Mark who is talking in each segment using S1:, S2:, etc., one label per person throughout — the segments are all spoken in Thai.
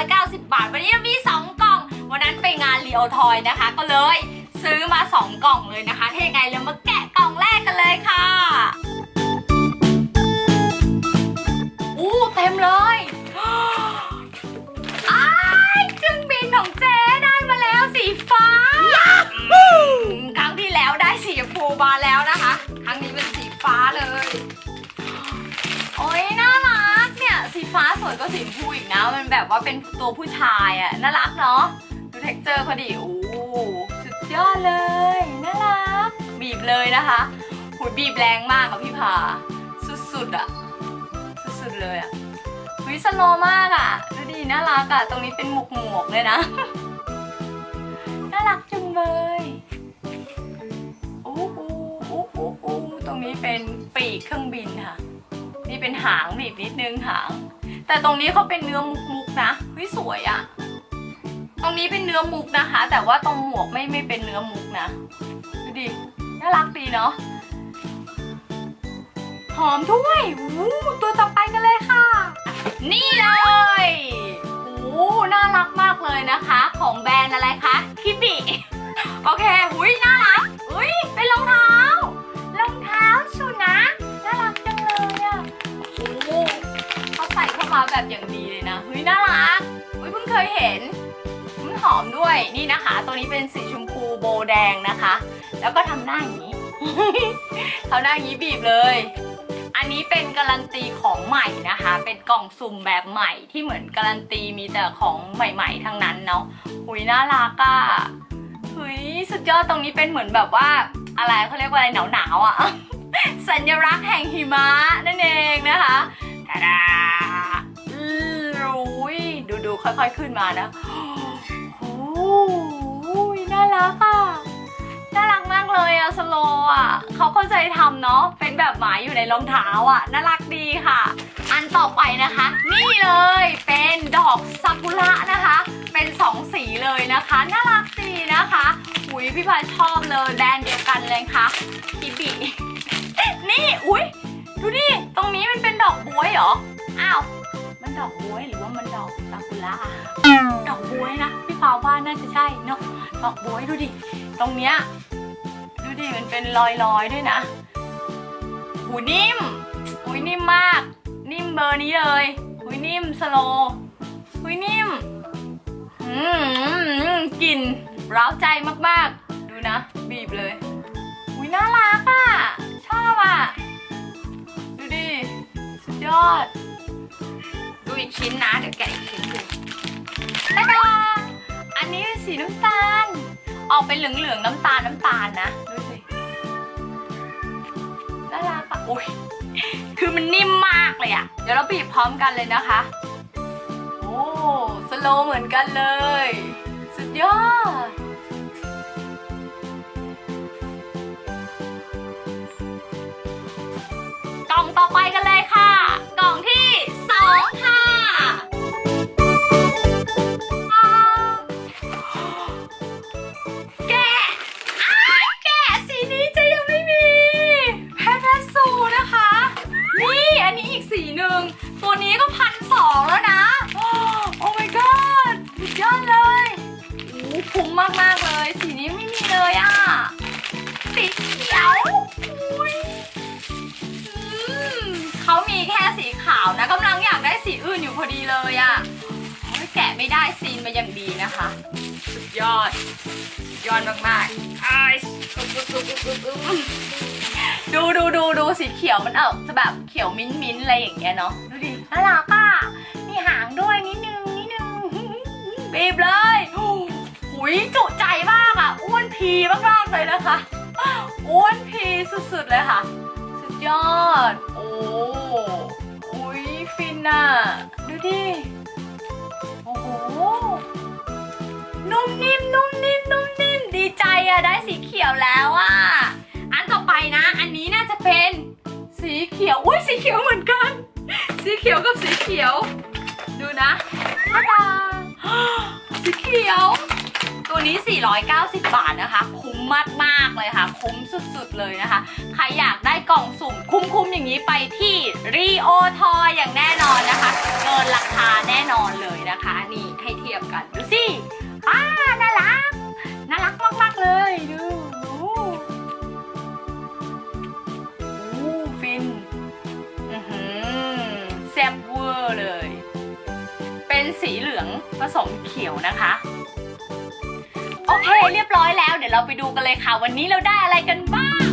S1: 390 บาท วันนี้มี 2 กล่อง วันนั้นไปงานเลียวทอยนะคะ ก็เลยซื้อมา 2 กล่องเลยนะคะถ้ายังไงเรามาแกะกล่องแรกกันเลยค่ะ อู้เต็มเลย ฟ้าสวยกว่าสีชมพูอีกนะ มันแบบว่าเป็นตัวผู้ชายอะ่ะ น่ารักเนาะ ดูเท็กเจอร์เขาดิโอ้สุดยอดเลย น่ารัก บีบเลยนะคะหุยบีบแรงมากอะพี่พาสุดๆอะสุดๆเลยอะวิสโลมากอะดูดิ น่ารักอะตรงนี้เป็นหมวกหมวกๆเลยนะ น่ารักจังเลยโอู้อู้อู้อู้ตรงนี้เป็นปีกเครื่องบินค่ะ นี่เป็นหางบีบนิดนึงหาง แต่ตรงนี้เขาเป็นเนื้อมุกมุกๆนะเฮ้ยสวยอะตรงนี้เป็นเนื้อมุกนะคะ แต่ว่าตรงหมวกไม่ไม่เป็นเนื้อมุกนะดูดิน่ารักดีเนาะหอมด้วยอู้ตัวต่อไปกันเลยค่ะ นี่เลยอู้น่ารักมากเลยนะคะ ของแบรนด์อะไรคะคิบิโอเค ด้วยนี่นะคะ ตัวนี้เป็นสีชมพูโบแดงนะคะ แล้วก็ทำหน้าอย่างนี้ ทำหน้าอย่างนี้บีบเลย อันนี้เป็นการันตีของใหม่นะคะ เป็นกล่องสุ่มแบบใหม่ที่เหมือนการันตีมีแต่ของใหม่ ๆ ทั้งนั้นเนาะหุยน่ารักอะเฮ้ยสุดยอดตรงนี้เป็นเหมือนแบบว่าอะไรเขาเรียกว่าอะไรหนาวๆอะสัญลักษณ์แห่งหิมะนั่นเองนะคะตาดาอุ้ยดูดูค่อย ๆ ขึ้นมานะ รักอะ น่ารักมากเลยอะสโลอะเขาเข้าใจทำเนาะ เป็นแบบหมาอยู่ในรองเท้าอะน่ารักดีค่ะ อันต่อไปนะคะ นี่เลยเป็นดอกซากุระนะคะ เป็นสองสีเลยนะคะ น่ารักดีนะคะอุยพี่พายชอบเลยแบรนด์เดียวกันเลยค่ะคิบินี่อุ้ยดูดิตรงนี้มันเป็นดอกบวยเหรอ อ้าว มันดอกบวยหรือว่ามันดอกซากุระอะดอกบวยนะาวว่าน่าจะใช่เนาะดอกบวยดูดิ ตรงเนี้ยดูดิมันเป็นรอยๆด้วยนะหูนิ่มหูยนิ่มมาก นิ่มเบอร์นี้เลยหูยนิ่มสโลหูยนิ่มอืมกลิ่นร้าวใจมากๆ ดูนะ บีบเลยอุ้ยน่ารักอะ ชอบอะ ดูดิ สุดยอด ดูอีกชิ้นนะ เดี๋ยวแกะอีกชิ้นดูตาดาอันนี้เป็น สีน้ำตาล ออกเป็นเหลืองๆน้ำตาลน้ำตาลนะดูสิน่ารักอะอุ้ยคือมันนิ่มมากเลยอะเดี๋ยวเราบีบพร้อมกันเลยนะคะ โอ้สโลว์เหมือนกันเลย สุดยอดกล่องต่อไปกันเลยค่ะ กล่องที่สองค่ะ กสีหนึ่ง ตัวนี้ก็พันสองแล้วนะ โอ้ my god สุดยอดเลยโอ้คุ้มมากๆเลย สีนี้ไม่มีเลยอะ สีเขียวอุ้ยอืมเขามีแค่สีขาวนะกำลังอยากได้สีอื่นอยู่พอดีเลยอะ่ะแกะไม่ได้ซีนมาอย่างดีนะคะ สุดยอด สุดยอดมากๆอ้ายดูดูดูดูสีเขียวมันเออจะแบบเขียวมิ้นมิ้นอะไรอย่างเงี้ยเนาะ ดูดิน่ารักอะมีหางด้วยนิดนึงนิดนึงบีบเลยหุยจุใจมากอะ อ้วนพีมากๆเลยนะคะ อ้วนพีสุดๆเลยค่ะ สุดยอด โอ้อุ้ยฟินอะดูดิ นุ่มนิ่มนุ่มนิ่มนุ่มนิ่มดีใจอะได้สีเขียวแล้วอะอันต่อไปนะ อันนี้น่าจะเป็นสีเขียวอุ้ยสีเขียวเหมือนกัน สีเขียวกับสีเขียว ดูนะตาสีเขียว ตัวนี้ 490 บาทนะคะ คุ้มมากๆเลยค่ะ คุ้มสุดๆเลยนะคะ ใครอยากได้ได้กล่องสุ่มคุ้มๆอย่างนี้ไปที่รีโอทอยอย่างแน่นอนนะคะ เกินราคาแน่นอนเลยนะคะ นี่ให้เทียบกันดูสิ เลย เป็นสีเหลืองผสมเขียวนะคะ โอเคเรียบร้อยแล้ว เดี๋ยวเราไปดูกันเลยค่ะ วันนี้เราได้อะไรกันบ้าง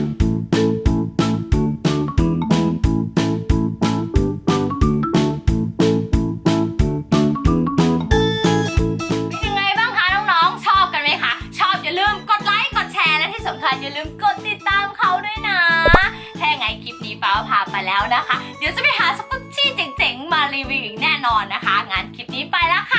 S1: เป็นยังไงบ้างคะน้องๆชอบกันไหมคะชอบอย่าลืมกดไลค์ กดแชร์ และที่สำคัญอย่าลืมกดติดตามเขาด้วยนะาพาไปแล้วนะคะ เดี๋ยวจะไปหาสกุชชี่เจ๋งๆ มารีวิวอีกแน่นอนนะคะ งานคลิปนี้ไปแล้วค่ะ